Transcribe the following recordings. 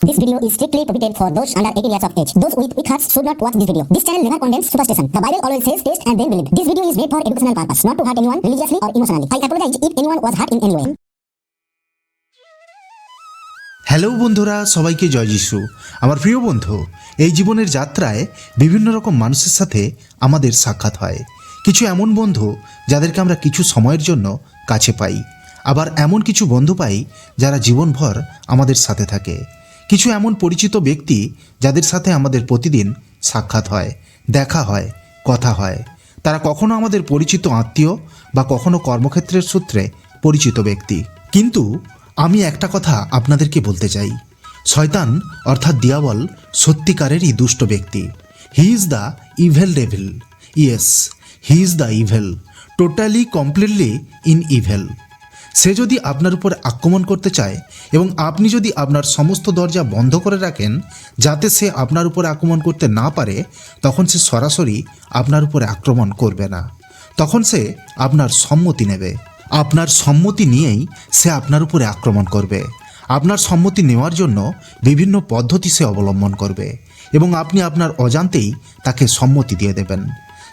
This video is strictly prohibited for those under 18 years of age. Those with weak hearts should not watch this video. This channel never condemns superstition. The Bible always says taste and then believe. This video is made for educational purpose, not to hurt anyone religiously or emotionally. I apologize if anyone was hurt in any way. Hello বন্ধুরা সবাইকে জয় যিশু আমার প্রিয় বন্ধু এই জীবনের যাত্রায় বিভিন্ন রকম মানুষের সাথে আমাদের সাক্ষাৎ হয় কিছু এমন বন্ধু যাদেরকে আমরা কিছু সময়ের জন্য কাছে পাই আবার এমন কিছু বন্ধু পাই যারা জীবনভর আমাদের সাথে থাকে কিছু এমন পরিচিত ব্যক্তি যাদের সাথে আমাদের প্রতিদিন সাক্ষাৎ হয়, দেখা হয়, কথা হয়। তারা কখনো আমাদের পরিচিত আত্মীয় বা কখনো কর্মক্ষেত্রের সূত্রে পরিচিত ব্যক্তি। কিন্তু আমি একটা কথা আপনাদেরকে বলতে চাই। শয়তান, অর্থাৎ দিয়াবল, সত্যিকারেরই দুষ্ট ব্যক্তি। He is the evil devil yes he is the evil totally completely in evil সে যদি আপনার উপর আক্রমণ করতে চায় এবং আপনি যদি আপনার সমস্ত দরজা বন্ধ করে রাখেন, যাতে সে আপনার উপর আক্রমণ করতে না পারে, তখন সে সরাসরি আপনার উপরে আক্রমণ করবে না। তখন সে আপনার সম্মতি নেবে। আপনার সম্মতি নিয়েই সে আপনার উপরে আক্রমণ করবে। আপনার সম্মতি নেওয়ার জন্য বিভিন্ন পদ্ধতি সে অবলম্বন করবে এবং আপনি আপনার অজান্তেই তাকে সম্মতি দিয়ে দেবেন।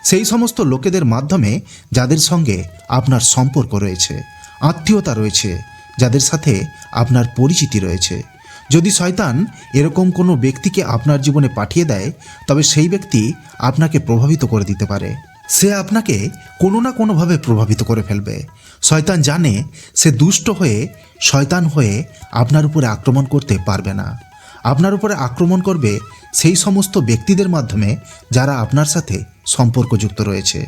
সেই সমস্ত লোকেদের মাধ্যমে যাদের সঙ্গে আপনার সম্পর্ক রয়েছে আত্মীয়তা রয়েছে, যাদের সাথে আপনার পরিচিতি রয়েছে। যদি শয়তান এরকম কোনো ব্যক্তিকে আপনার জীবনে পাঠিয়ে দেয়, তবে সেই ব্যক্তি আপনাকে প্রভাবিত করে দিতে পারে। সে আপনাকে কোনো না কোনোভাবে প্রভাবিত করে ফেলবে। শয়তান জানে সে দুষ্ট হয়ে, শয়তান হয়ে আপনার উপরে আক্রমণ করতে পারবে না। আপনার উপরে আক্রমণ করবে সেই সমস্ত ব্যক্তিদের মাধ্যমে যারা আপনার সাথে সম্পর্কযুক্ত রয়েছে।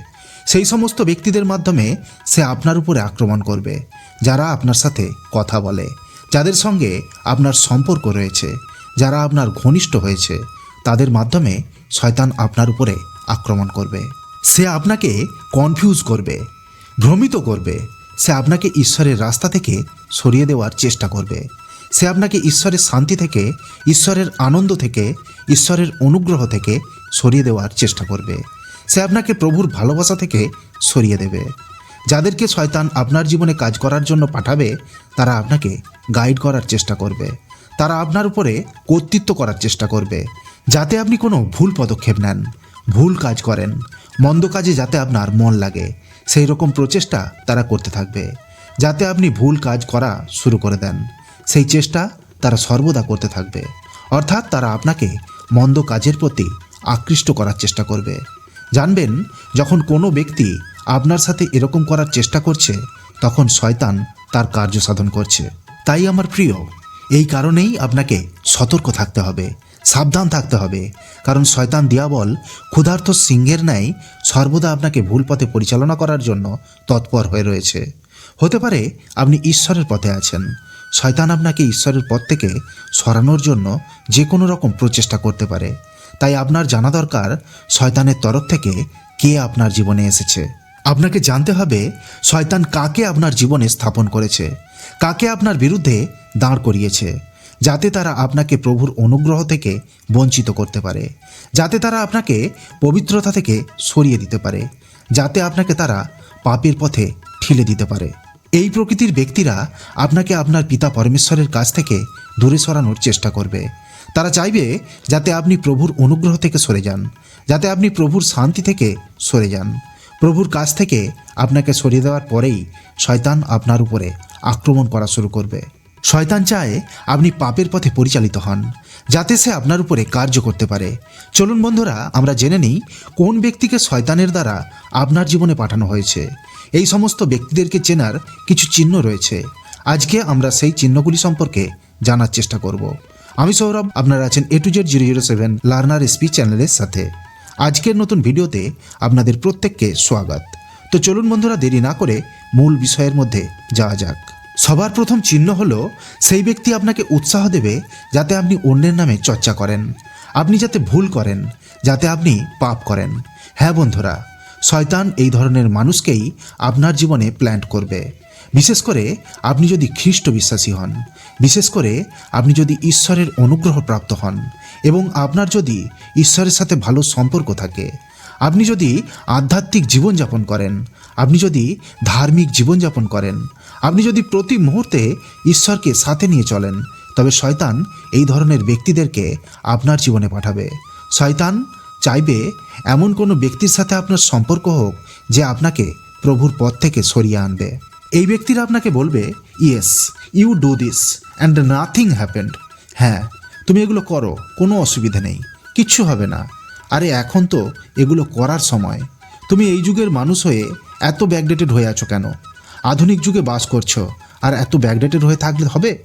সেই সমস্ত ব্যক্তিদের মাধ্যমে সে আপনার উপরে আক্রমণ করবে, যারা আপনার সাথে কথা বলে, যাদের সঙ্গে আপনার সম্পর্ক রয়েছে, যারা আপনার ঘনিষ্ঠ হয়েছে, তাদের মাধ্যমে শয়তান আপনার উপরে আক্রমণ করবে। সে আপনাকে কনফিউজ করবে, ভ্রমিত করবে, সে আপনাকে ঈশ্বরের রাস্তা থেকে সরিয়ে দেওয়ার চেষ্টা করবে। সে আপনাকে ঈশ্বরের শান্তি থেকে, ঈশ্বরের আনন্দ থেকে, ঈশ্বরের অনুগ্রহ থেকে সরিয়ে দেওয়ার চেষ্টা করবে। সে আপনাকে প্রভুর ভালোবাসা থেকে সরিয়ে দেবে। যাদেরকে শয়তান আপনার জীবনে কাজ করার জন্য পাঠাবে, তারা আপনাকে গাইড করার চেষ্টা করবে। তারা আপনার উপরে কর্তৃত্ব করার চেষ্টা করবে, যাতে আপনি কোনো ভুল পদক্ষেপ নেন, ভুল কাজ করেন, মন্দ কাজে যাতে আপনার মন লাগে সেই রকম প্রচেষ্টা তারা করতে থাকবে, যাতে আপনি ভুল কাজ করা শুরু করে দেন। সেই চেষ্টা তারা সর্বদা করতে থাকবে। অর্থাৎ তারা আপনাকে মন্দ কাজের প্রতি আকৃষ্ট করার চেষ্টা করবে। জানবেন, যখন কোনো ব্যক্তি আপনার সাথে এরকম করার চেষ্টা করছে, তখন শয়তান তার কার্য সাধন করছে। তাই আমার প্রিয়, এই কারণেই আপনাকে সতর্ক থাকতে হবে, সাবধান থাকতে হবে, কারণ শয়তান দিয়াবল ক্ষুধার্ত সিংহের ন্যায় সর্বদা আপনাকে ভুল পথে পরিচালনা করার জন্য তৎপর হয়ে রয়েছে। হতে পারে আপনি ঈশ্বরের পথে আছেন। শয়তান আপনাকে ঈশ্বরের পথ থেকে সরানোর জন্য যে কোনো রকম প্রচেষ্টা করতে পারে। তাই আপনার জানা দরকার শয়তানের তরফ থেকে কে আপনার জীবনে এসেছে। আপনাকে জানতে হবে শয়তান কাকে আপনার জীবনে স্থাপন করেছে, কাকে আপনার বিরুদ্ধে দাঁড় করিয়েছে, যাতে তারা আপনাকে প্রভুর অনুগ্রহ থেকে বঞ্চিত করতে পারে, যাতে তারা আপনাকে পবিত্রতা থেকে সরিয়ে দিতে পারে, যাতে আপনাকে তারা পাপের পথে ঠেলে দিতে পারে। এই প্রকৃতির ব্যক্তিরা আপনাকে আপনার পিতা পরমেশ্বরের কাছ থেকে দূরে সরানোর চেষ্টা করবে। তারা চাইবে যাতে আপনি প্রভুর অনুগ্রহ থেকে সরে যান, যাতে আপনি প্রভুর শান্তি থেকে সরে যান। প্রভুর কাছ থেকে আপনাকে সরিয়ে দেওয়ার পরেই শয়তান আপনার উপরে আক্রমণ করা শুরু করবে। শয়তান চায় আপনি পাপের পথে পরিচালিত হন, যাতে সে আপনার উপরে কার্য করতে পারে। চলুন বন্ধুরা, আমরা জেনে নিই কোন ব্যক্তিকে শয়তানের দ্বারা আপনার জীবনে পাঠানো হয়েছে। এই সমস্ত ব্যক্তিদেরকে চেনার কিছু চিহ্ন রয়েছে। আজকে আমরা সেই চিহ্নগুলি সম্পর্কে জানার চেষ্টা করব। আমি সৌরভ, আপনারা আছেন A to Z zero zero seven learner speech চ্যানেলের সাথে। আজকের নতুন ভিডিওতে আপনাদের প্রত্যেককে স্বাগত। তো চলুন বন্ধুরা, দেরি না করে মূল বিষয়ের মধ্যে যাওয়া যাক। সবার প্রথম চিহ্ন হলো, সেই ব্যক্তি আপনাকে উৎসাহ দেবে যাতে আপনি অন্যের নামে চর্চা করেন। আপনি যাতে ভুল করেন, যাতে আপনি পাপ করেন। হ্যাঁ বন্ধুরা, শয়তান এই ধরনের মানুষকেই আপনার জীবনে প্ল্যান্ট করবে। বিশেষ করে আপনি যদি খ্রিস্ট বিশ্বাসী হন, বিশেষ করে আপনি যদি ঈশ্বরের অনুগ্রহ প্রাপ্ত হন এবং আপনার যদি ঈশ্বরের সাথে ভালো সম্পর্ক থাকে, আপনি যদি আধ্যাত্মিক জীবনযাপন করেন, আপনি যদি ধার্মিক জীবনযাপন করেন, আপনি যদি প্রতি মুহূর্তে ঈশ্বরকে সাথে নিয়ে চলেন, তবে শয়তান এই ধরনের ব্যক্তিদেরকে আপনার জীবনে পাঠাবে। শয়তান চাইবে এমন কোনো ব্যক্তির সাথে আপনার সম্পর্ক হোক যে আপনাকে প্রভুর পথ থেকে সরিয়ে আনবে। এই ব্যক্তিরা আপনাকে বলবে yes you do this and nothing happened হ্যাঁ তুমি এগুলো করো, কোনো অসুবিধা নেই, কিচ্ছু হবে না। আরে এখন তো এগুলো করার সময়। তুমি এই যুগের মানুষ হয়ে এত ব্যাকডেটেড হয়ে আছো কেন? আধুনিক যুগে বাস করছ, আর এত ব্যাকডেটেড হয়ে থাকলে হবে?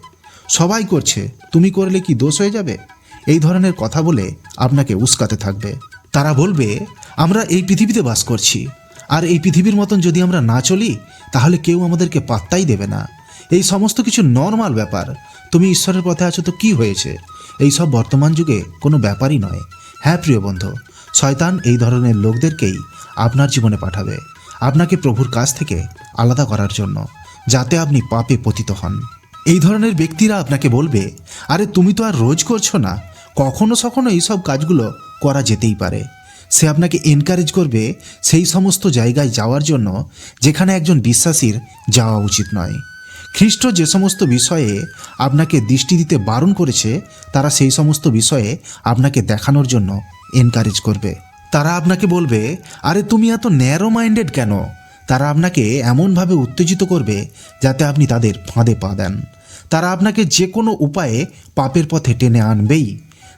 সবাই করছে, তুমি করলে কি দোষ হয়ে যাবে? এই ধরনের কথা বলে আপনাকে উস্কাতে থাকবে। তারা বলবে, আমরা এই পৃথিবীতে বাস করছি আর এই পৃথিবীর মতন যদি আমরা না চলি, তাহলে কেউ আমাদেরকে পাত্তাই দেবে না। এই সমস্ত কিছু নর্মাল ব্যাপার। তুমি ঈশ্বরের পথে আছো তো কি হয়েছে? এই সব বর্তমান যুগে কোনো ব্যাপারই নয়। হ্যাঁ প্রিয় বন্ধু, শয়তান এই ধরনের লোকদেরকেই আপনার জীবনে পাঠাবে। আপনাকে প্রভুর কাছ থেকে আলাদা করার জন্য, যাতে আপনি পাপে পতিত হন। এই ধরনের ব্যক্তিরা আপনাকে বলবে, আরে, তুমি তো আর রোজ করছ না। কখনো সখনো এইসব কাজগুলো করা যেতেই পারে। সে আপনাকে এনকারেজ করবে সেই সমস্ত জায়গায় যাওয়ার জন্য, যেখানে একজন বিশ্বাসীর যাওয়া উচিত নয়। খ্রিস্ট যে সমস্ত বিষয়ে আপনাকে দৃষ্টি দিতে বারণ করেছে, তারা সেই সমস্ত বিষয়ে আপনাকে দেখানোর জন্য এনকারেজ করবে। তারা আপনাকে বলবে, আরে তুমি এত ন্যারো মাইন্ডেড কেন? তারা আপনাকে এমনভাবে উত্তেজিত করবে, যাতে আপনি তাদের ফাঁদে পা দেন। তারা আপনাকে যে কোনো উপায়ে পাপের পথে টেনে আনবেই।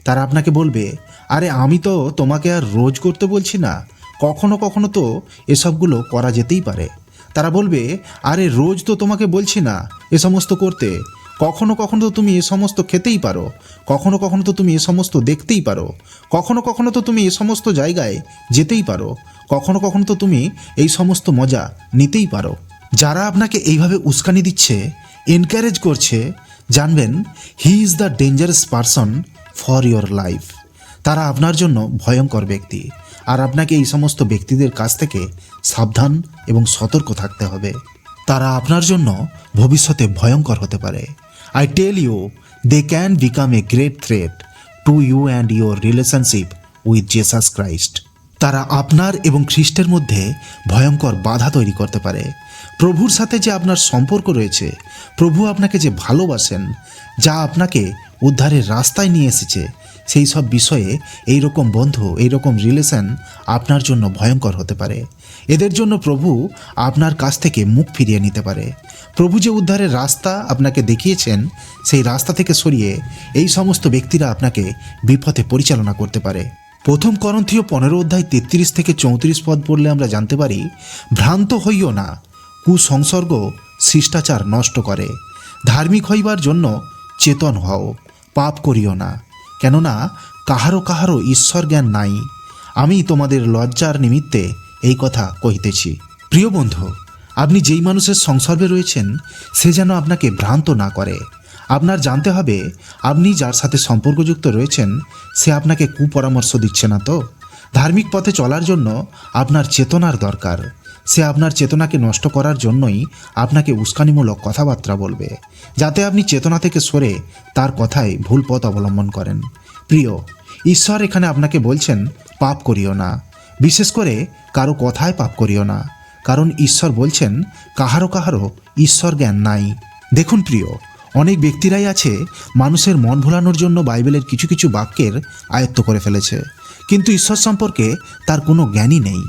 তারা আপনাকে বলবে আরে আমি তো তোমাকে আর রোজ করতে বলছি না। কখনো কখনো তো এসবগুলো করা যেতেই পারে। তারা বলবে, আরে রোজ তো তোমাকে বলছি না এ সমস্ত করতে। কখনো কখনো তো তুমি এ সমস্ত খেতেই পারো। কখনো কখনো তো তুমি এ সমস্ত দেখতেই পারো। কখনো কখনো তো তুমি এ সমস্ত জায়গায় যেতেই পারো। কখনো কখনো তো তুমি এই সমস্ত মজা নিতেই পারো। যারা আপনাকে এইভাবে উস্কানি দিচ্ছে এনকারেজ করছে, জানবেন he is the dangerous person for your life তারা আপনার জন্য ভয়ঙ্কর ব্যক্তি। আর আপনাকে এই সমস্ত ব্যক্তিদের কাছ থেকে সাবধান এবং সতর্ক থাকতে হবে। তারা আপনার জন্য ভবিষ্যতে ভয়ঙ্কর হতে পারে। I tell you they can become a great threat to you and your relationship with Jesus Christ তারা আপনার এবং খ্রিস্টের মধ্যে ভয়ঙ্কর বাধা তৈরি করতে পারে। প্রভুর সাথে যে আপনার সম্পর্ক রয়েছে, প্রভু আপনাকে যে ভালোবাসেন, যা আপনাকে উদ্ধারের রাস্তায় নিয়ে এসেছে, সেই সব বিষয়ে এই রকম বন্ধু, এই রকম রিলেশন আপনার জন্য ভয়ঙ্কর হতে পারে। এদের জন্য প্রভু আপনার কাছ থেকে মুখ ফিরিয়ে নিতে পারে। প্রভু যে উদ্ধারের রাস্তা আপনাকে দেখিয়েছেন, সেই রাস্তা থেকে সরিয়ে এই সমস্ত ব্যক্তিরা আপনাকে বিপথে পরিচালনা করতে পারে। প্রথম করন্থীয় পনেরো অধ্যায় তেত্রিশ থেকে চৌত্রিশ পদ পড়লে আমরা জানতে পারি, ভ্রান্ত হইও না। কুসংসর্গ শিষ্টাচার নষ্ট করে। ধার্মিক হইবার জন্য চেতন হও, পাপ করিও না। কেননা কাহারও কাহারও ঈশ্বর জ্ঞান নাই। আমি তোমাদের লজ্জার নিমিত্তে এই কথা কহিতেছি। প্রিয় বন্ধু, আপনি যেই মানুষের সংসর্গে রয়েছেন, সে যেন আপনাকে ভ্রান্ত না করে। আপনার জানতে হবে, আপনি যার সাথে সম্পর্কযুক্ত রয়েছেন, সে আপনাকে কুপরামর্শ দিচ্ছে না তো? ধার্মিক পথে চলার জন্য আপনার চেতনার দরকার। সে আপনার চেতনাকে নষ্ট করার জন্যই আপনাকে উস্কানিমূলক কথাবার্তা বলবে, যাতে আপনি চেতনা থেকে সরে তার কথায় ভুল পথ অবলম্বন করেন। প্রিয়, ঈশ্বর এখানে আপনাকে বলছেন, পাপ করিও না। বিশেষ করে কারও কথায় পাপ করিও না। কারণ ঈশ্বর বলছেন, কাহারো কাহারো ঈশ্বর জ্ঞান নাই। দেখুন প্রিয়, অনেক ব্যক্তিরাই আছে মানুষের মন ভোলানোর জন্য বাইবেলের কিছু কিছু বাক্যের আয়ত্ত করে ফেলেছে। কিন্তু ঈশ্বর সম্পর্কে তার কোনো জ্ঞানই নেই।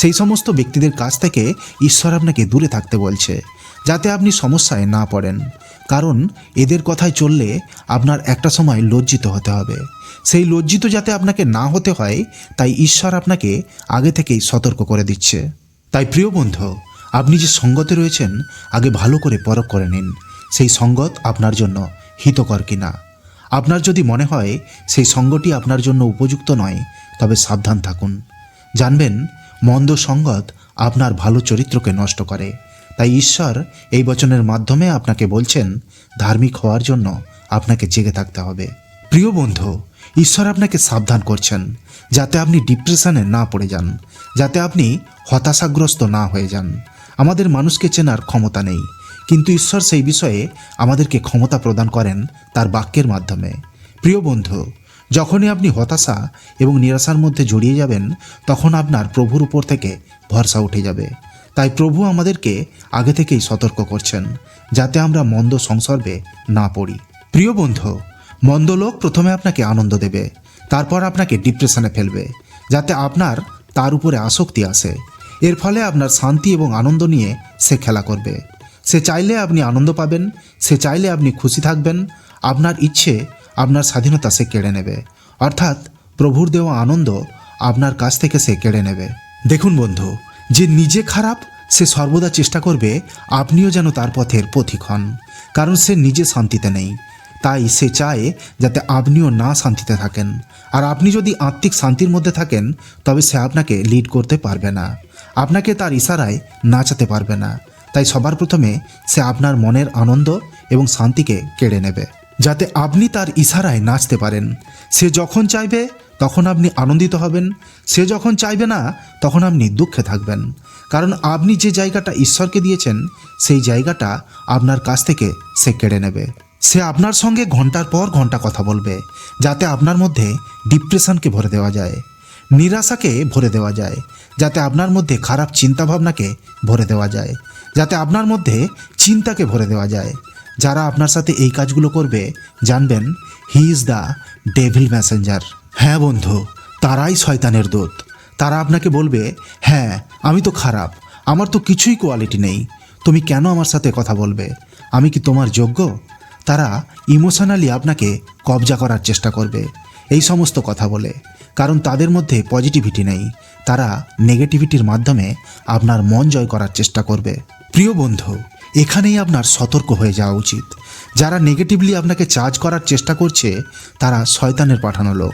সেই সমস্ত ব্যক্তিদের কাছ থেকে ঈশ্বর আপনাকে দূরে থাকতে বলছে, যাতে আপনি সমস্যায় না পড়েন। কারণ এদের কথায় চললে আপনার একটা সময় লজ্জিত হতে হবে। সেই লজ্জিত যাতে আপনাকে না হতে হয়, তাই ঈশ্বর আপনাকে আগে থেকেই সতর্ক করে দিচ্ছে। তাই প্রিয় বন্ধু, আপনি যে সঙ্গতে রয়েছেন, আগে ভালো করে পরখ করে নিন। সেই সঙ্গত আপনার জন্য হিতকর কিনা। আপনার যদি মনে হয়, সেই সঙ্গটি আপনার জন্য উপযুক্ত নয়, তবে সাবধান থাকুন। জানবেন মন্দ সঙ্গত আপনার ভালো চরিত্রকে নষ্ট করে। তাই ঈশ্বর এই বচনের মাধ্যমে আপনাকে বলছেন, ধার্মিক হওয়ার জন্য আপনাকে জেগে থাকতে হবে। প্রিয় বন্ধু, ঈশ্বর আপনাকে সাবধান করছেন, যাতে আপনি ডিপ্রেশনে না পড়ে যান, যাতে আপনি হতাশাগ্রস্ত না হয়ে যান। আমাদের মানুষকে চেনার ক্ষমতা নেই, কিন্তু ঈশ্বর সেই বিষয়ে আমাদেরকে ক্ষমতা প্রদান করেন তার বাক্যের মাধ্যমে। প্রিয় বন্ধু যখনই আপনি হতাশা এবং নিরাশার মধ্যে জড়িয়ে যাবেন, তখন আপনার প্রভুর উপর থেকে ভরসা উঠে যাবে। তাই প্রভু আমাদেরকে আগে থেকেই সতর্ক করছেন, যাতে আমরা মন্দ সংসর্গে না পড়ি। প্রিয় বন্ধু, মন্দ লোক প্রথমে আপনাকে আনন্দ দেবে, তারপর আপনাকে ডিপ্রেশনে ফেলবে, যাতে আপনার তার উপরে আসক্তি আসে। এর ফলে আপনার শান্তি এবং আনন্দ নিয়ে সে খেলা করবে। সে চাইলে আপনি আনন্দ পাবেন, সে চাইলে আপনি খুশি থাকবেন, আপনার ইচ্ছে আপনার স্বাধীনতা সে কেড়ে নেবে। অর্থাৎ প্রভুর দেওয়া আনন্দ আপনার কাছ থেকে সে কেড়ে নেবে। দেখুন বন্ধু, যে নিজে খারাপ, সে সর্বদা চেষ্টা করবে আপনিও যেন তার পথের পথিক হন, কারণ সে নিজে শান্তিতে নেই। তাই সে চায় যাতে আপনিও না শান্তিতে থাকেন। আর আপনি যদি আত্মিক শান্তির মধ্যে থাকেন, তবে সে আপনাকে লিড করতে পারবে না। আপনাকে তার ইশারায় নাচাতে পারবে না। তাই সবার প্রথমে সে আপনার মনের আনন্দ এবং শান্তিকে কেড়ে নেবে। যাতে আপনি তার ইশারায় নাচতে পারেন। সে যখন চাইবে, তখন আপনি আনন্দিত হবেন। সে যখন চাইবে না, তখন আপনি দুঃখে থাকবেন। কারণ আপনি যে জায়গাটা ঈশ্বরকে দিয়েছেন, সেই জায়গাটা আপনার কাছ থেকে সে কেড়ে নেবে। সে আপনার সঙ্গে ঘণ্টার পর ঘণ্টা কথা বলবে, যাতে আপনার মধ্যে ডিপ্রেশনকে ভরে দেওয়া যায়, নিরাশাকে ভরে দেওয়া যায়, যাতে আপনার মধ্যে খারাপ চিন্তাভাবনাকে ভরে দেওয়া যায়, যাতে আপনার মধ্যে চিন্তাকে ভরে দেওয়া যায়। যারা আপনার সাথে এই কাজগুলো করবে, জানবেন he is the devil messenger হ্যাঁ বন্ধু, তারাই শয়তানের দূত। তারা আপনাকে বলবে হ্যাঁ আমি তো খারাপ, আমার তো কিছুই কোয়ালিটি নেই। তুমি কেন আমার সাথে কথা বলবে? আমি কি তোমার যোগ্য? তারা ইমোশনালি আপনাকে কবজা করার চেষ্টা করবে। এই সমস্ত কথা বলে, কারণ তাদের মধ্যে পজিটিভিটি নেই। তারা নেগেটিভিটির মাধ্যমে আপনার মন জয় করার চেষ্টা করবে। প্রিয় বন্ধু এখানেই আপনার সতর্ক হয়ে যাওয়া উচিত। যারা নেগেটিভলি আপনাকে চার্জ করার চেষ্টা করছে, তারা শয়তানের পাঠানো লোক।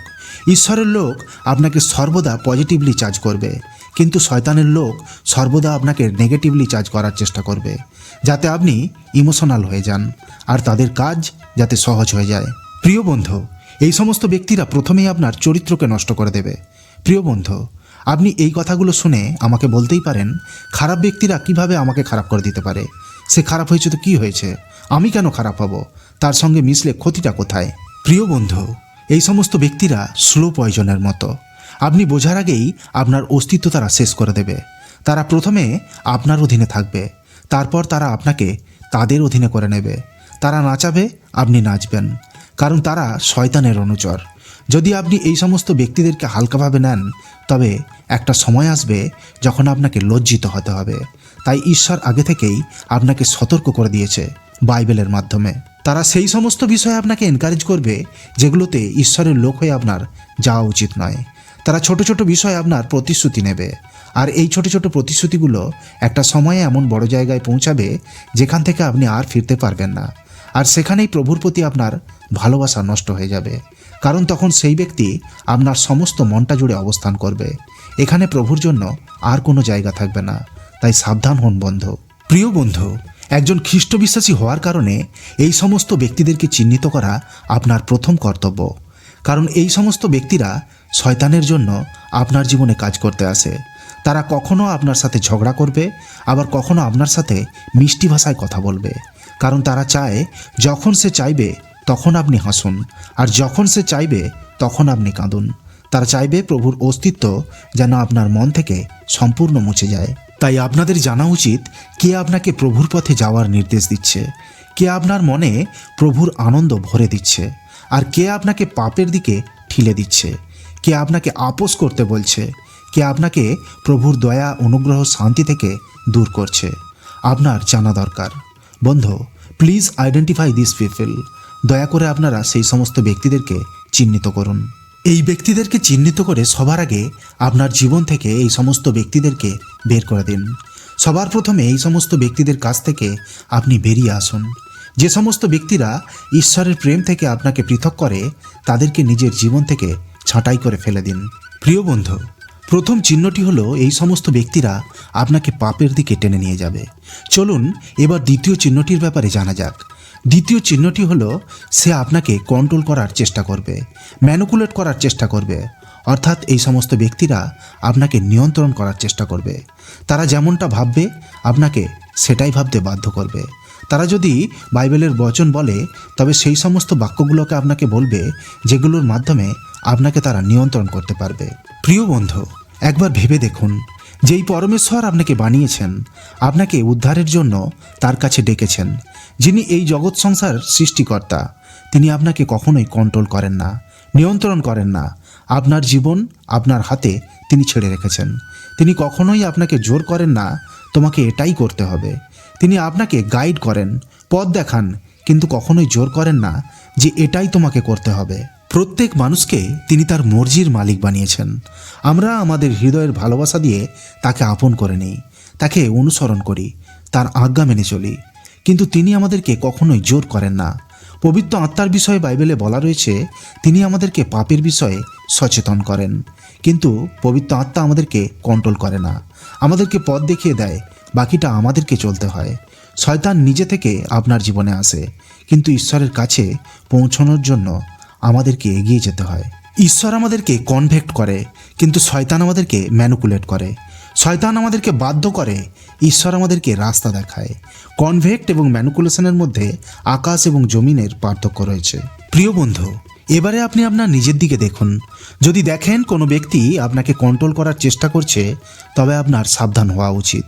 ঈশ্বরের লোক আপনাকে সর্বদা পজিটিভলি চার্জ করবে, কিন্তু শয়তানের লোক সর্বদা আপনাকে নেগেটিভলি চার্জ করার চেষ্টা করবে, যাতে আপনি ইমোশনাল হয়ে যান, আর তাদের কাজ যাতে সহজ হয়ে যায়। প্রিয় বন্ধু, এই সমস্ত ব্যক্তিরা প্রথমেই আপনার চরিত্রকে নষ্ট করে দেবে। প্রিয় বন্ধু, আপনি এই কথাগুলো শুনে আমাকে বলতেই পারেন, খারাপ ব্যক্তিরা কীভাবে আমাকে খারাপ করে দিতে পারে। সে খারাপ হয়েছে তো কি হয়েছে? আমি কেন খারাপ হব? তার সঙ্গে মিশলে ক্ষতিটা কোথায়? প্রিয় বন্ধু, এই সমস্ত ব্যক্তিরা স্লো পয়জনের মতো। আপনি বোঝার আগেই আপনার অস্তিত্ব তারা শেষ করে দেবে। তারা প্রথমে আপনার অধীনে থাকবে। তারপর তারা আপনাকে তাদের অধীনে করে নেবে। তারা নাচাবে, আপনি নাচবেন। কারণ তারা শয়তানের অনুচর। যদি আপনি এই সমস্ত ব্যক্তিদেরকে হালকাভাবে নেন, তবে একটা সময় আসবে যখন আপনাকে লজ্জিত হতে হবে। তাই ঈশ্বর আগে থেকেই আপনাকে সতর্ক করে দিয়েছে বাইবেলের মাধ্যমে। তারা সেই সমস্ত বিষয়ে আপনাকে এনকারেজ করবে যেগুলোতে ঈশ্বরের লোক হয়ে আপনার যাওয়া উচিত নয়। তারা ছোট ছোট বিষয়ে আপনার প্রতিশ্রুতি নেবে। আর এই ছোট ছোট প্রতিশ্রুতিগুলো একটা সময়ে এমন বড় জায়গায় পৌঁছাবে যেখান থেকে আপনি আর ফিরতে পারবেন না। আর সেখানেই প্রভুর প্রতি আপনার ভালোবাসা নষ্ট হয়ে যাবে। কারণ তখন সেই ব্যক্তি আপনার সমস্ত মনটা জুড়ে অবস্থান করবে। এখানে প্রভুর জন্য আর কোনো জায়গা থাকবে না। তাই সাবধান হন বন্ধু। প্রিয় বন্ধু, একজন খ্রিস্ট বিশ্বাসী হওয়ার কারণে এই সমস্ত ব্যক্তিদেরকে চিহ্নিত করা আপনার প্রথম কর্তব্য। কারণ এই সমস্ত ব্যক্তিরা শয়তানের জন্য আপনার জীবনে কাজ করতে আসে। তারা কখনো আপনার সাথে ঝগড়া করবে, আবার কখনো আপনার সাথে মিষ্টি ভাষায় কথা বলবে। কারণ তারা চায়, যখন সে চাইবে, তখন আপনি হাসুন, আর যখন সে চাইবে, তখন আপনি কাঁদুন। তারা চাইবে প্রভুর অস্তিত্ব যেন আপনার মন থেকে সম্পূর্ণ মুছে যায়। তাই আপনাদের জানা উচিত কে আপনাকে প্রভুর পথে যাওয়ার নির্দেশ দিচ্ছে, কে আপনার মনে প্রভুর আনন্দ ভরে দিচ্ছে, আর কে আপনাকে পাপের দিকে ঠিলে দিচ্ছে, কে আপনাকে আপোষ করতে বলছে, কে আপনাকে প্রভুর দয়া, অনুগ্রহ, শান্তি থেকে দূর করছে। আপনার জানা দরকার। বন্ধু প্লিজ আইডেন্টিফাই দিস পিপল দয়া করে আপনারা সেই সমস্ত ব্যক্তিদেরকে চিহ্নিত করুন। এই ব্যক্তিদেরকে চিহ্নিত করে সবার আগে আপনার জীবন থেকে এই সমস্ত ব্যক্তিদেরকে বের করে দিন। সবার প্রথমে এই সমস্ত ব্যক্তিদের কাছ থেকে আপনি বেরিয়ে আসুন। যে সমস্ত ব্যক্তিরা ঈশ্বরের প্রেম থেকে আপনাকে পৃথক করে, তাদেরকে নিজের জীবন থেকে ছাঁটাই করে ফেলে দিন। প্রিয় বন্ধু, প্রথম চিহ্নটি হলো এই সমস্ত ব্যক্তিরা আপনাকে পাপের দিকে টেনে নিয়ে যাবে। চলুন এবার দ্বিতীয় চিহ্নটির ব্যাপারে জানা যাক। দ্বিতীয় চিহ্নটি হলো, সে আপনাকে কন্ট্রোল করার চেষ্টা করবে ম্যানুকুলেট করার চেষ্টা করবে। অর্থাৎ এই সমস্ত ব্যক্তিরা আপনাকে নিয়ন্ত্রণ করার চেষ্টা করবে। তারা যেমনটা ভাববে, আপনাকে সেটাই ভাবতে বাধ্য করবে। তারা যদি বাইবেলের বচন বলে, তবে সেই সমস্ত বাক্যগুলোকে আপনাকে বলবে, যেগুলোর মাধ্যমে আপনাকে তারা নিয়ন্ত্রণ করতে পারবে। প্রিয় বন্ধু, একবার ভেবে দেখুন, যেই পরমেশ্বর আপনাকে বানিয়েছেন, আপনাকে উদ্ধারের জন্য তার কাছে ডেকেছেন, যিনি এই জগৎ সংসার সৃষ্টিকর্তা, তিনি আপনাকে কখনোই কন্ট্রোল করেন না। নিয়ন্ত্রণ করেন না। আপনার জীবন আপনার হাতে তিনি ছেড়ে রেখেছেন। তিনি কখনোই আপনাকে জোর করেন না, তোমাকে এটাই করতে হবে। তিনি আপনাকে গাইড করেন, পথ দেখান, কিন্তু কখনোই জোর করেন না যে এটাই তোমাকে করতে হবে। প্রত্যেক মানুষকে তিনি তার মর্জির মালিক বানিয়েছেন। আমরা আমাদের হৃদয়ের ভালোবাসা দিয়ে তাকে আপন করে নিই, তাকে অনুসরণ করি, তার আজ্ঞা মেনে চলি। কিন্তু তিনি আমাদেরকে কখনোই জোর করেন না। পবিত্র আত্মার বিষয়ে বাইবেলে বলা রয়েছে, তিনি আমাদেরকে পাপের বিষয়ে সচেতন করেন। কিন্তু পবিত্র আত্মা আমাদেরকে কন্ট্রোল করে না। আমাদেরকে পথ দেখিয়ে দেয়, বাকিটা আমাদেরকে চলতে হয়। শয়তান নিজে থেকে আপনার জীবনে আসে, কিন্তু ঈশ্বরের কাছে পৌঁছানোর জন্য আমাদেরকে এগিয়ে যেতে হয়। ঈশ্বর আমাদেরকে কনভেক্ট করে, কিন্তু শয়তান আমাদেরকে ম্যানুকুলেট করে। শয়তান আমাদেরকে বাধ্য করে, ঈশ্বর আমাদেরকে রাস্তা দেখায়। কনভেক্ট এবং ম্যানুকুলেশনের মধ্যে আকাশ এবং জমিনের পার্থক্য রয়েছে। প্রিয় বন্ধু, এবারে আপনি আপনার নিজের দিকে দেখুন। যদি দেখেন কোনো ব্যক্তি আপনাকে কন্ট্রোল করার চেষ্টা করছে, তবে আপনার সাবধান হওয়া উচিত।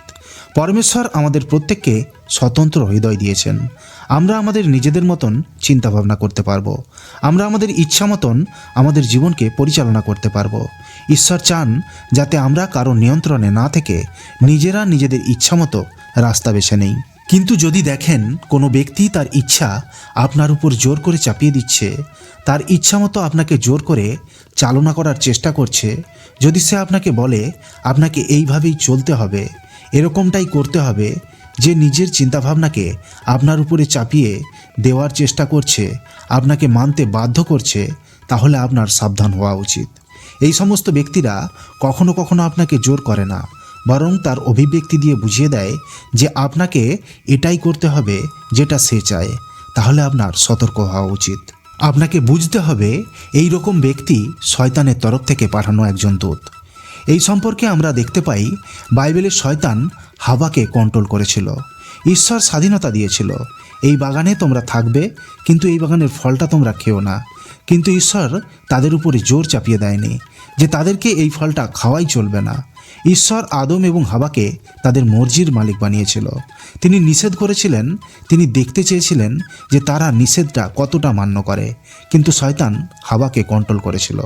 পরমেশ্বর আমাদের প্রত্যেককে স্বতন্ত্র হৃদয় দিয়েছেন। আমরা আমাদের নিজেদের মতন চিন্তা ভাবনা করতে পারব। আমরা আমাদের ইচ্ছা মতন আমাদের জীবনকে পরিচালনা করতে পারব। ঈশ্বর চান যাতে আমরা কারও নিয়ন্ত্রণে না থেকে নিজেরা নিজেদের ইচ্ছা মতো রাস্তা বেছে নেই। কিন্তু যদি দেখেন কোনো ব্যক্তি তার ইচ্ছা আপনার উপর জোর করে চাপিয়ে দিচ্ছে, তার ইচ্ছা মতো আপনাকে জোর করে চালনা করার চেষ্টা করছে, যদি সে আপনাকে বলে, আপনাকে এইভাবেই চলতে হবে, এরকমটাই করতে হবে যে নিজের চিন্তাভাবনাকে আপনার উপরে চাপিয়ে দেওয়ার চেষ্টা করছে, আপনাকে মানতে বাধ্য করছে, তাহলে আপনার সাবধান হওয়া উচিত। এই সমস্ত ব্যক্তিরা কখনো কখনো আপনাকে জোর করে না, বরং তার অভিব্যক্তি দিয়ে বুঝিয়ে দেয় যে আপনাকে এটাই করতে হবে যেটা সে চায়, তাহলে আপনার সতর্ক হওয়া উচিত। আপনাকে বুঝতে হবে এই রকম ব্যক্তি শয়তানের তরফ থেকে পাঠানো একজন দূত। এই সম্পর্কে আমরা দেখতে পাই বাইবেলের শয়তান হাওয়াকে কন্ট্রোল করেছিল। ঈশ্বর স্বাধীনতা দিয়েছিল। এই বাগানে তোমরা থাকবে, কিন্তু এই বাগানের ফলটা তোমরা খেও না। কিন্তু ঈশ্বর তাদের উপরে জোর চাপিয়ে দেয়নি যে তাদেরকে এই ফলটা খাওয়াই চলবে না। ঈশ্বর আদম এবং হাওয়াকে তাদের মর্জির মালিক বানিয়েছিল। তিনি নিষেধ করেছিলেন, তিনি দেখতে চেয়েছিলেন যে তারা নিষেধটা কতটা মান্য করে। কিন্তু শয়তান হাওয়াকে কন্ট্রোল করেছিল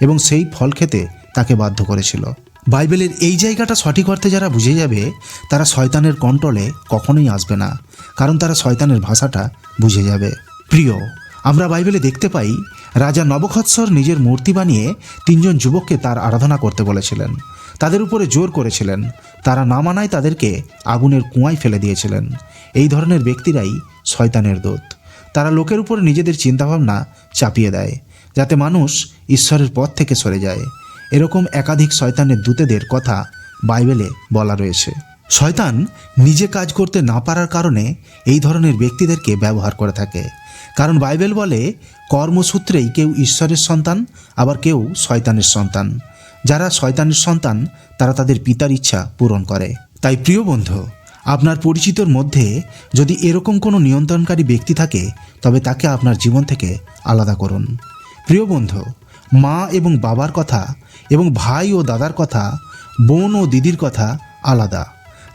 এবং সেই ফল খেতে তাকে বাধ্য করেছিল। বাইবেলের এই জায়গাটা সঠিক অর্থে যারা বুঝে যাবে, তারা শয়তানের কন্ট্রোলে কখনোই আসবে না, কারণ তারা শয়তানের ভাষাটা বুঝে যাবে। প্রিয়, আমরা বাইবেলে দেখতে পাই, রাজা নবখৎসর নিজের মূর্তি বানিয়ে তিনজন যুবককে তার আরাধনা করতে বলেছিলেন। তাদের উপরে জোর করেছিলেন। তারা না মানায় তাদেরকে আগুনের কুঁয়ায় ফেলে দিয়েছিলেন। এই ধরনের ব্যক্তিরাই শয়তানের দূত। তারা লোকের উপরে নিজেদের চিন্তাভাবনা চাপিয়ে দেয়, যাতে মানুষ ঈশ্বরের পথ থেকে সরে যায়। এরকম একাধিক শয়তানের দূতেদের কথা বাইবেলে বলা রয়েছে। শয়তান নিজে কাজ করতে না পারার কারণে এই ধরনের ব্যক্তিদেরকে ব্যবহার করে থাকে। কারণ বাইবেল বলে, কর্মসূত্রেই কেউ ঈশ্বরের সন্তান, আবার কেউ শয়তানের সন্তান। যারা শয়তানের সন্তান, তারা তাদের পিতার ইচ্ছা পূরণ করে। তাই প্রিয় বন্ধু, আপনার পরিচিতর মধ্যে যদি এরকম কোনো নিয়ন্ত্রণকারী ব্যক্তি থাকে, তবে তাকে আপনার জীবন থেকে আলাদা করুন। প্রিয় বন্ধু, মা এবং বাবার কথা এবং ভাই ও দাদার কথা, বোন ও দিদির কথা আলাদা।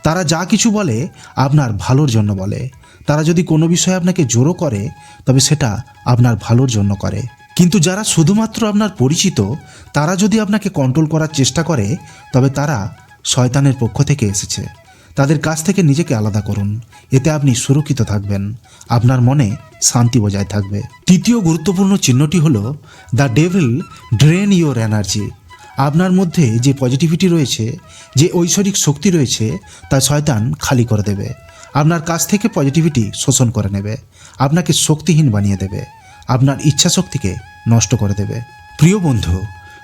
তারা যা কিছু বলে, আপনার ভালোর জন্য বলে। তারা যদি কোনো বিষয়ে আপনাকে জোরও করে, তবে সেটা আপনার ভালোর জন্য করে। কিন্তু যারা শুধুমাত্র আপনার পরিচিত, তারা যদি আপনাকে কন্ট্রোল করার চেষ্টা করে, তবে তারা শয়তানের পক্ষ থেকে এসেছে। তাদের কাছ থেকে নিজেকে আলাদা করুন। এতে আপনি সুরক্ষিত থাকবেন। আপনার মনে শান্তি বজায় থাকবে। তৃতীয় গুরুত্বপূর্ণ চিহ্নটি হলো the devil drain your energy আপনার মধ্যে যে পজিটিভিটি রয়েছে, যে ঐশ্বরিক শক্তি রয়েছে, তা শয়তান খালি করে দেবে। আপনার কাছ থেকে পজিটিভিটি শোষণ করে নেবে। আপনাকে শক্তিহীন বানিয়ে দেবে। আপনার ইচ্ছা শক্তিকে নষ্ট করে দেবে। প্রিয় বন্ধু,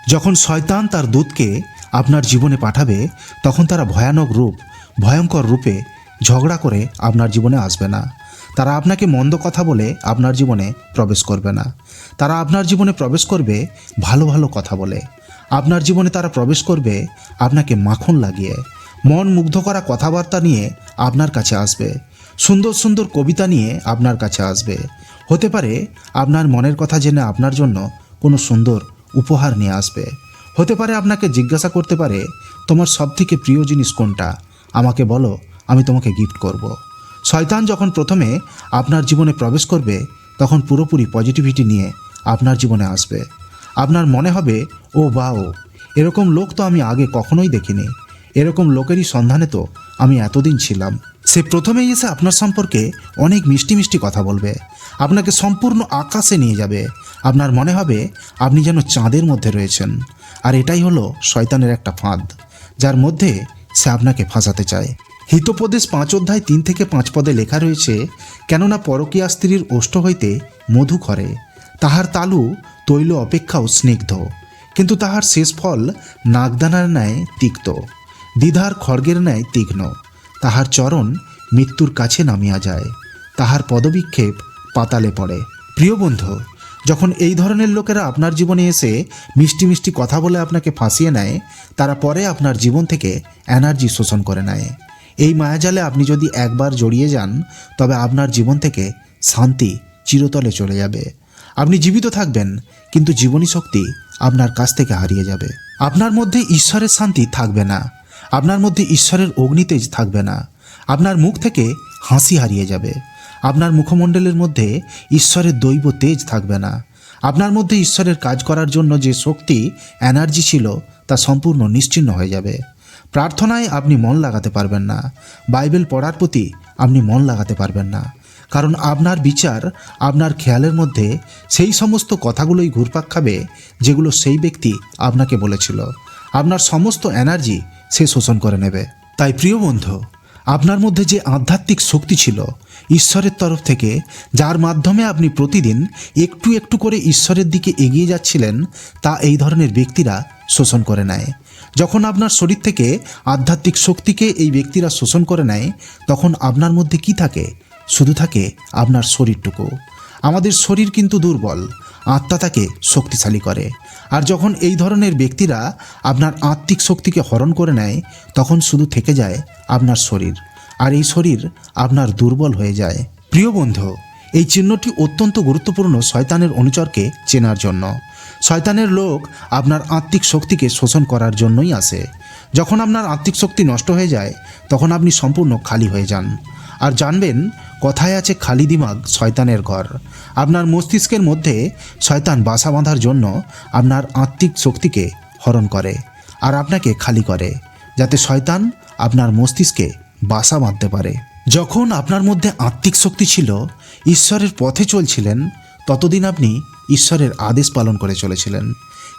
যখন শয়তান তার দূতকে আপনার জীবনে পাঠাবে, তখন তারা ভয়ানক রূপ, ভয়ঙ্কর রূপে ঝগড়া করে আপনার জীবনে আসবে না। তারা আপনাকে মন্দ কথা বলে আপনার জীবনে প্রবেশ করবে না। তারা আপনার জীবনে প্রবেশ করবে ভালো ভালো কথা বলে। আপনার জীবনে তারা প্রবেশ করবে আপনাকে মাখন লাগিয়ে, মন মুগ্ধ করা কথাবার্তা নিয়ে আপনার কাছে আসবে, সুন্দর সুন্দর কবিতা নিয়ে আপনার কাছে আসবে। হতে পারে আপনার মনের কথা জেনে আপনার জন্য কোনো সুন্দর উপহার নিয়ে আসবে। হতে পারে আপনাকে জিজ্ঞাসা করতে পারে, তোমার সবথেকে প্রিয় জিনিস কোনটা? আমাকে বলো, আমি তোমাকে গিফট করব। শয়তান যখন প্রথমে আপনার জীবনে প্রবেশ করবে, তখন পুরোপুরি পজিটিভিটি নিয়ে আপনার জীবনে আসবে। আপনার মনে হবে, ও বাও, এরকম লোক তো আমি আগে কখনোই দেখিনি। এরকম লোকেরই সন্ধানে তো আমি এতদিন ছিলাম। সে প্রথমেই এসে আপনার সম্পর্কে অনেক মিষ্টি মিষ্টি কথা বলবে। আপনাকে সম্পূর্ণ আকাশে নিয়ে যাবে। আপনার মনে হবে আপনি যেন চাঁদের মধ্যে রয়েছেন। আর এটাই হলো শয়তানের একটা ফাঁদ, যার মধ্যে সে আপনাকে ফাঁসাতে চায়। হিতোপদেশ পাঁচ অধ্যায় তিন থেকে পাঁচ পদে লেখা রয়েছে, কেননা পরকীয়া স্ত্রীর ওষ্ঠ হইতে মধু করে তাহার তালু তৈল অপেক্ষাও স্নিগ্ধ, কিন্তু তাহার শেষ ফল নাগদানার ন্যায় তিক্ত, দ্বিধার খড়গের ন্যায় তীক্ষ্ণ তাহার চরণ মৃত্যুর কাছে নামিয়া যায়, তাহার পদবিক্ষেপ পাতালে পড়ে। প্রিয় বন্ধু, যখন এই ধরনের লোকেরা আপনার জীবনে এসে মিষ্টি মিষ্টি কথা বলে আপনাকে ফাঁসিয়ে নেয়, তারা পরে আপনার জীবন থেকে এনার্জি শোষণ করে নেয়। এই মায়াজালে আপনি যদি একবার জড়িয়ে যান, তবে আপনার জীবন থেকে শান্তি চিরতলে চলে যাবে। আপনি জীবিত থাকবেন, কিন্তু জীবনী শক্তি আপনার কাছ থেকে হারিয়ে যাবে। আপনার মধ্যে ঈশ্বরের শান্তি থাকবে না। আপনার মধ্যে ঈশ্বরের অগ্নিতেজ থাকবে না। আপনার মুখ থেকে হাসি হারিয়ে যাবে। আপনার মুখমণ্ডলের মধ্যে ঈশ্বরের দৈব তেজ থাকবে না। আপনার মধ্যে ঈশ্বরের কাজ করার জন্য যে শক্তি, এনার্জি ছিল, তা সম্পূর্ণ নিশ্চিন্ন হয়ে যাবে। প্রার্থনায় আপনি মন লাগাতে পারবেন না। বাইবেল পড়ার প্রতি আপনি মন লাগাতে পারবেন না। কারণ আপনার বিচার, আপনার খেয়ালের মধ্যে সেই সমস্ত কথাগুলোই ঘুরপাক খাবে যেগুলো সেই ব্যক্তি আপনাকে বলেছিল। আপনার সমস্ত এনার্জি সে শোষণ করে নেবে। তাই প্রিয় বন্ধু, আপনার মধ্যে যে আধ্যাত্মিক শক্তি ছিল ঈশ্বরের তরফ থেকে, যার মাধ্যমে আপনি প্রতিদিন একটু একটু করে ঈশ্বরের দিকে এগিয়ে যাচ্ছিলেন, তা এই ধরনের ব্যক্তিরা শোষণ করে নেয়। যখন আপনার শরীর থেকে আধ্যাত্মিক শক্তিকে এই ব্যক্তিরা শোষণ করে নেয়, তখন আপনার মধ্যে কি থাকে? শুধু থাকে আপনার শরীরটুকু। আমাদের শরীর কিন্তু দুর্বল, আত্মা তাকে শক্তিশালী করে। আর যখন এই ধরনের ব্যক্তিরা আপনার আত্মিক শক্তিকে হরণ করে নেয়, তখন শুধু থেকে যায় আপনার শরীর। আর এই শরীর আপনার দুর্বল হয়ে যায়। প্রিয় বন্ধু, এই চিহ্নটি অত্যন্ত গুরুত্বপূর্ণ শয়তানের অনুচরকে চেনার জন্য। শয়তানের লোক আপনার আত্মিক শক্তিকে শোষণ করার জন্যই আসে। যখন আপনার আত্মিক শক্তি নষ্ট হয়ে যায়, তখন আপনি সম্পূর্ণ খালি হয়ে যান। আর জানবেন কথায় আছে খালি দিমাগ শয়তানের ঘর। আপনার মস্তিষ্কের মধ্যে শয়তান বাসা বাঁধার জন্য আপনার আত্মিক শক্তিকে হরণ করে আর আপনাকে খালি করে, যাতে শয়তান আপনার মস্তিষ্কে বাসা বাঁধতে পারে। যখন আপনার মধ্যে আত্মিক শক্তি ছিল, ঈশ্বরের পথে চলছিলেন, ততদিন আপনি ঈশ্বরের আদেশ পালন করে চলেছিলেন।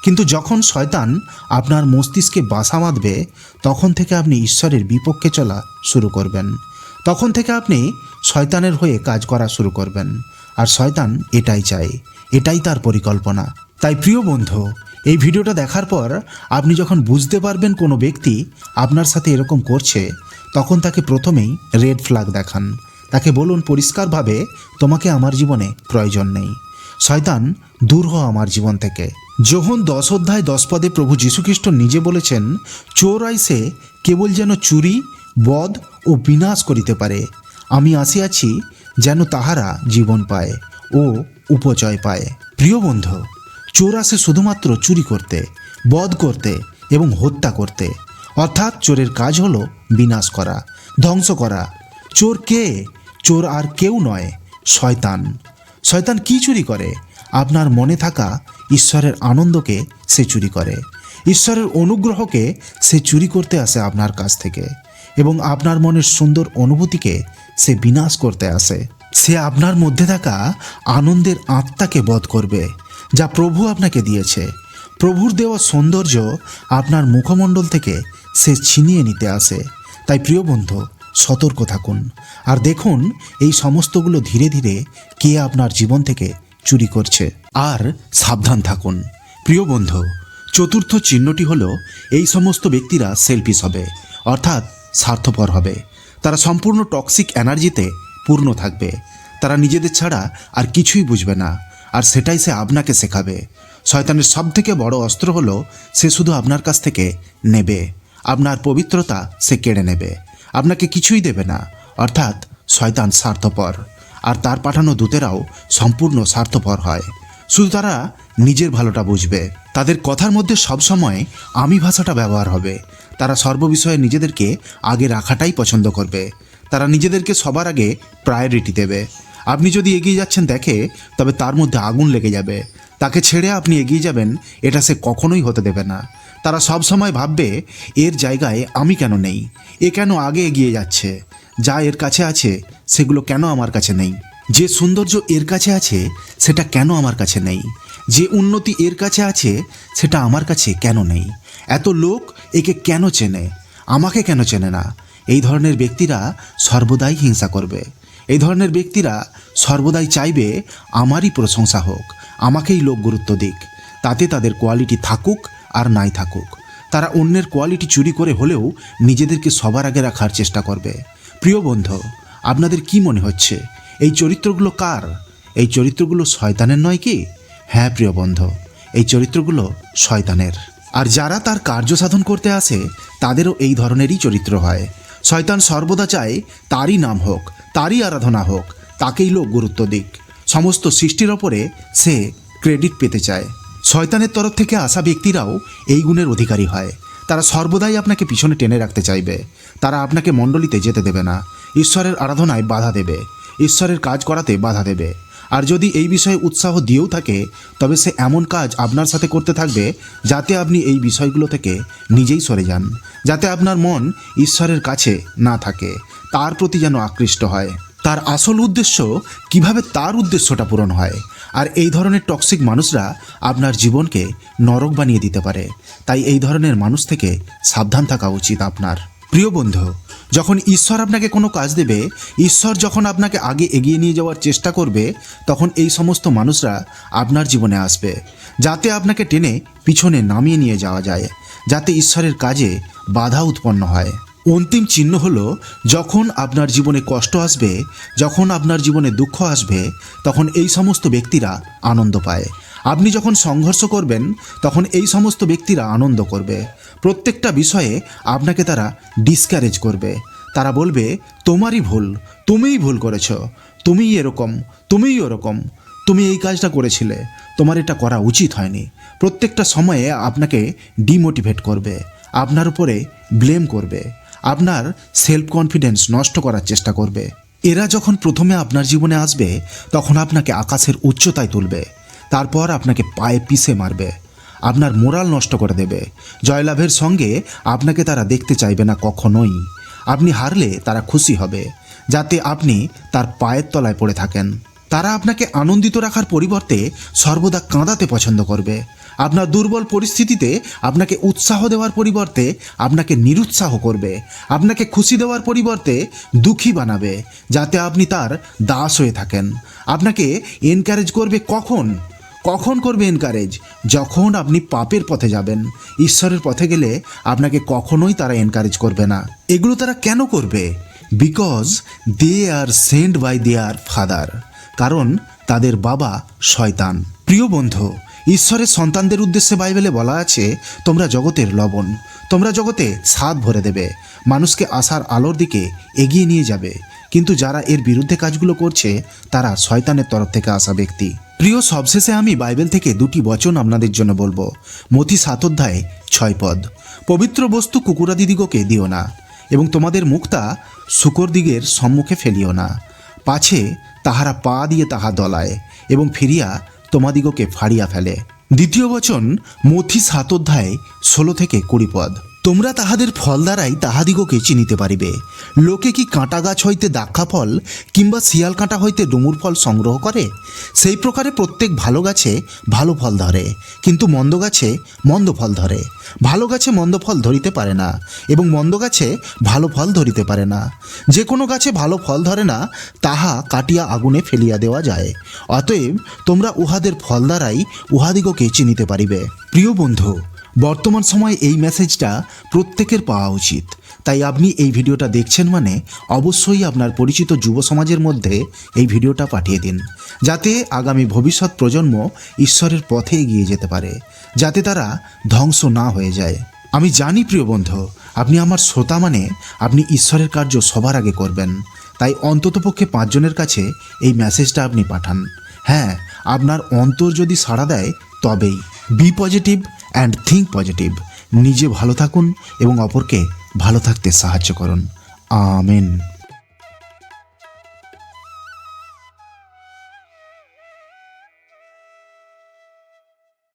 কিন্তু যখন শয়তান আপনার মস্তিষ্কে বাসা বাঁধবে, তখন থেকে আপনি ঈশ্বরের বিপক্ষে চলা শুরু করবেন। তখন থেকে আপনি শয়তানের হয়ে কাজ করা শুরু করবেন। আর শয়তান এটাই চায়। এটাই তার পরিকল্পনা। তাই প্রিয় বন্ধু, এই ভিডিওটা দেখার পর আপনি যখন বুঝতে পারবেন কোনো ব্যক্তি আপনার সাথে এরকম করছে, তখন তাকে প্রথমেই রেড ফ্ল্যাগ দেখান। তাকে বলুন, পরিষ্কারভাবে তোমাকে আমার জীবনে প্রয়োজন নেই। শয়তান দূর হ আমার জীবন থেকে। যখন দশ অধ্যায় দশ পদে প্রভু যীশুখ্রিস্ট নিজে বলেছেন চোর আইসে কেবল যেন চুরি, বধ ও বিনাশ করিতে পারে। আমি আসিয়াছি যেন তাহারা জীবন পায় ও উপজয় পায়। প্রিয় বন্ধু, চোর আসে শুধুমাত্র চুরি করতে, বধ করতে এবং হত্যা করতে। অর্থাৎ চোরের কাজ হল বিনাশ করা, ধ্বংস করা। চোর কে? চোর আর কেউ নয়, শয়তান। শয়তান কি চুরি করে? আপনার মনে থাকা ঈশ্বরের আনন্দকে সে চুরি করে। ঈশ্বরের অনুগ্রহকে সে চুরি করতে আসে আপনার কাছ থেকে এবং আপনার মনের সুন্দর অনুভূতিকে সে বিনাশ করতে আসে। সে আপনার মধ্যে থাকা আনন্দের আত্মাকে বধ করবে, যা প্রভু আপনাকে দিয়েছে। প্রভুর দেওয়া সৌন্দর্য আপনার মুখমণ্ডল থেকে সে ছিনিয়ে নিতে আসে। তাই প্রিয় বন্ধু, সতর্ক থাকুন। আর দেখুন, এই সমস্তগুলো ধীরে ধীরে কে আপনার জীবন থেকে চুরি করছে। আর সাবধান থাকুন। প্রিয় বন্ধু, চতুর্থ চিহ্নটি হলো, এই সমস্ত ব্যক্তিরা সেলফিস হবে, অর্থাৎ স্বার্থপর হবে। তারা সম্পূর্ণ টক্সিক এনার্জিতে পূর্ণ থাকবে। তারা নিজেদের ছাড়া আর কিছুই বুঝবে না, আর সেটাই সে আপনাকে শেখাবে। শয়তানের সব থেকে বড় অস্ত্র হলো, সে শুধু আপনার কাছ থেকে নেবে। আপনার পবিত্রতা সে কেড়ে নেবে। আপনাকে কিছুই দেবে না, অর্থাৎ শয়তান স্বার্থপর। আর তার পাঠানো দূতেরাও সম্পূর্ণ স্বার্থপর হয়। শুধু তারা নিজের ভালোটা বুঝবে। তাদের কথার মধ্যে সবসময় আমি ভাষাটা ব্যবহার হবে। তারা সর্ববিষয়ে নিজেদেরকে আগে রাখাটাই পছন্দ করবে। তারা নিজেদেরকে সবার আগে প্রায়োরিটি দেবে। আপনি যদি এগিয়ে যাচ্ছেন দেখে, তবে তার মধ্যে আগুন লেগে যাবে। তাকে ছেড়ে আপনি এগিয়ে যাবেন, এটা সে কখনোই হতে দেবে না। তারা সব সময় ভাববে, এর জায়গায় আমি কেন নেই? এ কেন আগে এগিয়ে যাচ্ছে? যা এর কাছে আছে, সেগুলো কেন আমার কাছে নেই? যে সৌন্দর্য এর কাছে আছে, সেটা কেন আমার কাছে নেই? যে উন্নতি এর কাছে আছে, সেটা আমার কাছে কেন নেই? এত লোক একে কেন চেনে? আমাকে কেন চেনে না? এই ধরনের ব্যক্তিরা সর্বদাই হিংসা করবে। এই ধরনের ব্যক্তিরা সর্বদাই চাইবে আমারই প্রশংসা হোক, আমাকেই লোক গুরুত্ব দিক। তাতে তাদের কোয়ালিটি থাকুক আর নাই থাকুক। তারা অন্যের কোয়ালিটি চুরি করে হলেও নিজেদেরকে সবার আগে রাখার চেষ্টা করবে। প্রিয় বন্ধু, আপনাদের কি মনে হচ্ছে? এই চরিত্রগুলো কার? এই চরিত্রগুলো শয়তানের নয় কি? হ্যাঁ প্রিয় বন্ধু, এই চরিত্রগুলো শয়তানের। আর যারা তার কার্য সাধন করতে আসে, তাদেরও এই ধরনেরই চরিত্র হয়। শয়তান সর্বদা চায় তারই নাম হোক, তারই আরাধনা হোক, তাকেই লোক গুরুত্ব দিক। সমস্ত সৃষ্টির ওপরে সে ক্রেডিট পেতে চায়। শয়তানের তরফ থেকে আসা ব্যক্তিরাও এই গুণের অধিকারী হয়। তারা সর্বদাই আপনাকে পিছনে টেনে রাখতে চাইবে। তারা আপনাকে মণ্ডলীতে যেতে দেবে না। ঈশ্বরের আরাধনায় বাধা দেবে। ঈশ্বরের কাজ করাতে বাধা দেবে। আর যদি এই বিষয়ে উৎসাহ দিয়েও থাকে, তবে সে এমন কাজ আপনার সাথে করতে থাকবে যাতে আপনি এই বিষয়গুলো থেকে নিজেই সরে যান। যাতে আপনার মন ঈশ্বরের কাছে না থাকে। তার প্রতি যেন আকৃষ্ট হয়। তার আসল উদ্দেশ্য কীভাবে তার উদ্দেশ্যটা পূরণ হয়? আর এই ধরনের টক্সিক মানুষরা আপনার জীবনকে নরক বানিয়ে দিতে পারে। তাই এই ধরনের মানুষ থেকে সাবধান থাকা উচিত আপনার। প্রিয় বন্ধু, যখন ঈশ্বর আপনাকে কোনো কাজ দেবে, ঈশ্বর যখন আপনাকে আগে এগিয়ে নিয়ে যাওয়ার চেষ্টা করবে, তখন এই সমস্ত মানুষরা আপনার জীবনে আসবে, যাতে আপনাকে টেনে পিছনে নামিয়ে নিয়ে যাওয়া যায়, যাতে ঈশ্বরের কাজে বাধা উৎপন্ন হয়। অন্তিম চিহ্ন হল, যখন আপনার জীবনে কষ্ট আসবে, যখন আপনার জীবনে দুঃখ আসবে, তখন এই সমস্ত ব্যক্তিরা আনন্দ পায়। আপনি যখন সংঘর্ষ করবেন, তখন এই সমস্ত ব্যক্তিরা আনন্দ করবে। প্রত্যেকটা বিষয়ে আপনাকে তারা ডিসকারেজ করবে। তারা বলবে, তোমারই ভুল, তুমিই ভুল করেছ, তুমিই এরকম, তুমিই ওরকম, তুমি এই কাজটা করেছিলে, তোমার এটা করা উচিত হয়নি। প্রত্যেকটা সময়ে আপনাকে ডিমোটিভেট করবে, আপনার উপরে ব্লেম করবে। আপনার সেলফ কনফিডেন্স নষ্ট করার চেষ্টা করবে। এরা যখন প্রথমে আপনার জীবনে আসবে, তখন আপনাকে আকাশের উচ্চতায় তুলবে। তারপর আপনাকে পায়ে পিষে মারবে। আপনার মোরাল নষ্ট করে দেবে। জয়লাভের সঙ্গে আপনাকে তারা দেখতে চাইবে না কখনোই। আপনি হারলে তারা খুশি হবে, যাতে আপনি তার পায়ের তলায় পড়ে থাকেন। তারা আপনাকে আনন্দিত রাখার পরিবর্তে সর্বদা কাঁদাতে পছন্দ করবে। আপনার দুর্বল পরিস্থিতিতে আপনাকে উৎসাহ দেওয়ার পরিবর্তে আপনাকে নিরুৎসাহ করবে। আপনাকে খুশি দেওয়ার পরিবর্তে দুঃখী বানাবে, যাতে আপনি তার দাস হয়ে থাকেন। আপনাকে এনকারেজ করবে কখন? কখন করবে এনকারেজ যখন আপনি পাপের পথে যাবেন। ঈশ্বরের পথে গেলে আপনাকে কখনোই তারা এনকারেজ করবে না। এগুলো তারা কেন করবে? Because they are send by their father কারণ তাদের বাবা শয়তান। প্রিয় বন্ধু, ঈশ্বরের সন্তানদের উদ্দেশ্যে বাইবেলে বলা আছে, তোমরা জগতের লবণ, তোমরা জগতে স্বাদ ভরে দেবে, মানুষকে আসার আলোর দিকে এগিয়ে নিয়ে যাবে। কিন্তু যারা এর বিরুদ্ধে কাজগুলো করছে, তারা শয়তানের তরফ থেকে আসা ব্যক্তি। প্রিয়, সবশেষে আমি বাইবেল থেকে দুটি বচন আপনাদের জন্য বলব। মথি সাত অধ্যায় ছয় পদ, পবিত্র বস্তু কুকুরাদিদিগকে দিও না, এবং তোমাদের মুক্তা শুকর দিগের সম্মুখে ফেলিও না। পাছে তাহারা পা দিয়ে তাহা দলায় এবং ফিরিয়া তোমাদিগকে ফাড়িয়া ফেলে। দ্বিতীয় বচন মথি সাত অধ্যায় ষোলো থেকে কুড়ি পদ। তোমরা তাহাদের ফল দ্বারাই তাহাদিগকে চিনিতে পারিবে। লোকে কি কাঁটা গাছ হইতে দাক্ষা ফল কিংবা শিয়াল কাঁটা হইতে ডুমুর ফল সংগ্রহ করে? সেই প্রকারে প্রত্যেক ভালো গাছে ভালো ফল ধরে, কিন্তু মন্দ গাছে মন্দ ফল ধরে। ভালো গাছে মন্দ ফল ধরিতে পারে না, এবং মন্দ গাছে ভালো ফল ধরিতে পারে না। যে কোনো গাছে ভালো ফল ধরে না, তাহা কাটিয়া আগুনে ফেলিয়া দেওয়া যায়। অতএব তোমরা উহাদের ফল দ্বারাই উহাদিগকে চিনিতে পারিবে। প্রিয় বন্ধু বর্তমান সময়ে এই মেসেজটা প্রত্যেকের পাওয়া উচিত। তাই আপনি এই ভিডিওটা দেখছেন মানে অবশ্যই আপনার পরিচিত যুব সমাজের মধ্যে এই ভিডিওটা পাঠিয়ে দিন। যাতে আগামী ভবিষ্যৎ প্রজন্ম ঈশ্বরের পথে এগিয়ে যেতে পারে, যাতে তারা ধ্বংস না হয়ে যায়। আমি জানি প্রিয় বন্ধু, আপনি আমার শ্রোতা মানে আপনি ঈশ্বরের কার্য সবার আগে করবেন। তাই অন্ততপক্ষে পাঁচজনের কাছে এই মেসেজটা আপনি পাঠান। হ্যাঁ আপনার অন্তর যদি সাড়া দেয় তবেই। Be positive and think positive নিজে ভালো থাকুন এবং অপরকে ভালো থাকতে সাহায্য করুন। আমেন।